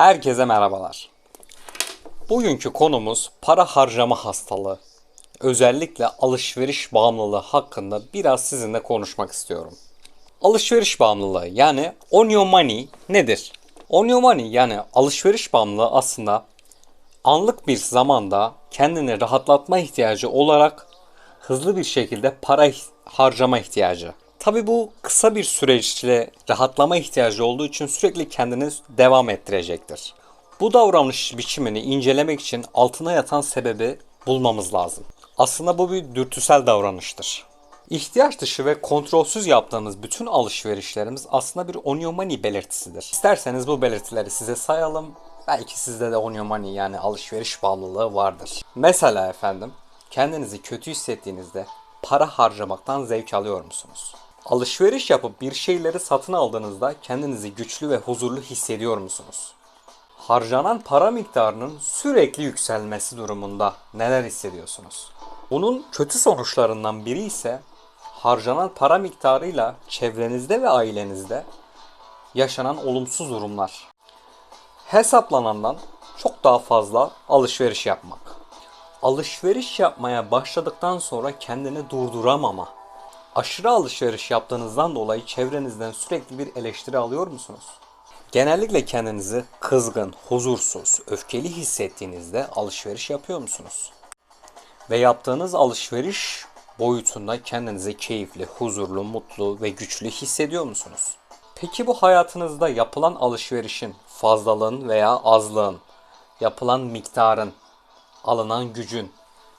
Herkese merhabalar. Bugünkü konumuz para harcama hastalığı. Özellikle alışveriş bağımlılığı hakkında biraz sizinle konuşmak istiyorum. Alışveriş bağımlılığı yani onion money nedir? Onion money yani alışveriş bağımlılığı aslında anlık bir zamanda kendini rahatlatma ihtiyacı olarak hızlı bir şekilde para harcama ihtiyacı. Tabi bu kısa bir süreçle rahatlama ihtiyacı olduğu için sürekli kendini devam ettirecektir. Bu davranış biçimini incelemek için altına yatan sebebi bulmamız lazım. Aslında bu bir dürtüsel davranıştır. İhtiyaç dışı ve kontrolsüz yaptığımız bütün alışverişlerimiz aslında bir onion money belirtisidir. İsterseniz bu belirtileri size sayalım. Belki sizde de onion money yani alışveriş bağımlılığı vardır. Mesela efendim, kendinizi kötü hissettiğinizde para harcamaktan zevk alıyor musunuz? Alışveriş yapıp bir şeyleri satın aldığınızda kendinizi güçlü ve huzurlu hissediyor musunuz? Harcanan para miktarının sürekli yükselmesi durumunda neler hissediyorsunuz? Bunun kötü sonuçlarından biri ise harcanan para miktarıyla çevrenizde ve ailenizde yaşanan olumsuz durumlar. Hesaplanandan çok daha fazla alışveriş yapmak. Alışveriş yapmaya başladıktan sonra kendini durduramama. Aşırı alışveriş yaptığınızdan dolayı çevrenizden sürekli bir eleştiri alıyor musunuz? Genellikle kendinizi kızgın, huzursuz, öfkeli hissettiğinizde alışveriş yapıyor musunuz? Ve yaptığınız alışveriş boyutunda kendinizi keyifli, huzurlu, mutlu ve güçlü hissediyor musunuz? Peki bu hayatınızda yapılan alışverişin, fazlalığın veya azlığın, yapılan miktarın, alınan gücün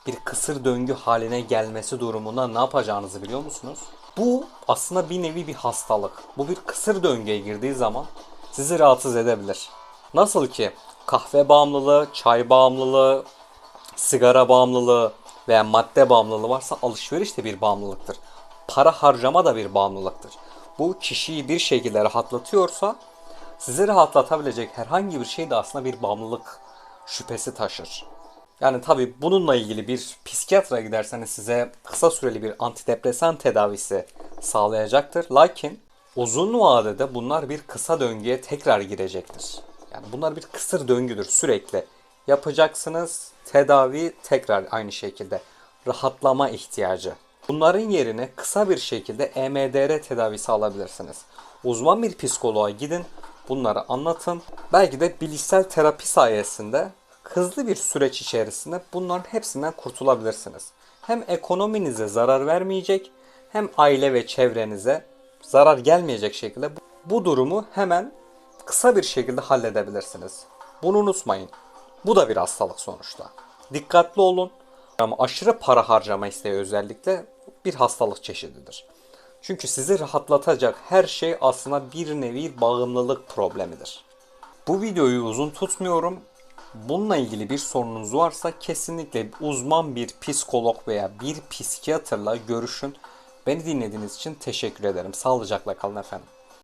bir kısır döngü haline gelmesi durumunda ne yapacağınızı biliyor musunuz? Bu aslında bir nevi bir hastalık. Bu bir kısır döngüye girdiği zaman sizi rahatsız edebilir. Nasıl ki kahve bağımlılığı, çay bağımlılığı, sigara bağımlılığı veya madde bağımlılığı varsa alışveriş de bir bağımlılıktır. Para harcama da bir bağımlılıktır. Bu kişiyi bir şekilde rahatlatıyorsa sizi rahatlatabilecek herhangi bir şey de aslında bir bağımlılık şüphesi taşır. Yani tabi bununla ilgili bir psikiyatra giderseniz size kısa süreli bir antidepresan tedavisi sağlayacaktır. Lakin uzun vadede bunlar bir kısa döngüye tekrar girecektir. Yani bunlar bir kısır döngüdür sürekli. Yapacaksınız tedavi tekrar aynı şekilde. Rahatlama ihtiyacı. Bunların yerine kısa bir şekilde EMDR tedavisi alabilirsiniz. Uzman bir psikoloğa gidin, bunları anlatın. Belki de bilişsel terapi sayesinde hızlı bir süreç içerisinde bunların hepsinden kurtulabilirsiniz. Hem ekonominize zarar vermeyecek hem aile ve çevrenize zarar gelmeyecek şekilde bu, durumu hemen kısa bir şekilde halledebilirsiniz. Bunu unutmayın. Bu da bir hastalık sonuçta. Dikkatli olun. Ama aşırı para harcama isteği özellikle bir hastalık çeşididir. Çünkü sizi rahatlatacak her şey aslında bir nevi bağımlılık problemidir. Bu videoyu uzun tutmuyorum. Bununla ilgili bir sorunuz varsa kesinlikle uzman bir psikolog veya bir psikiyatrla görüşün. Beni dinlediğiniz için teşekkür ederim. Sağlıcakla kalın efendim.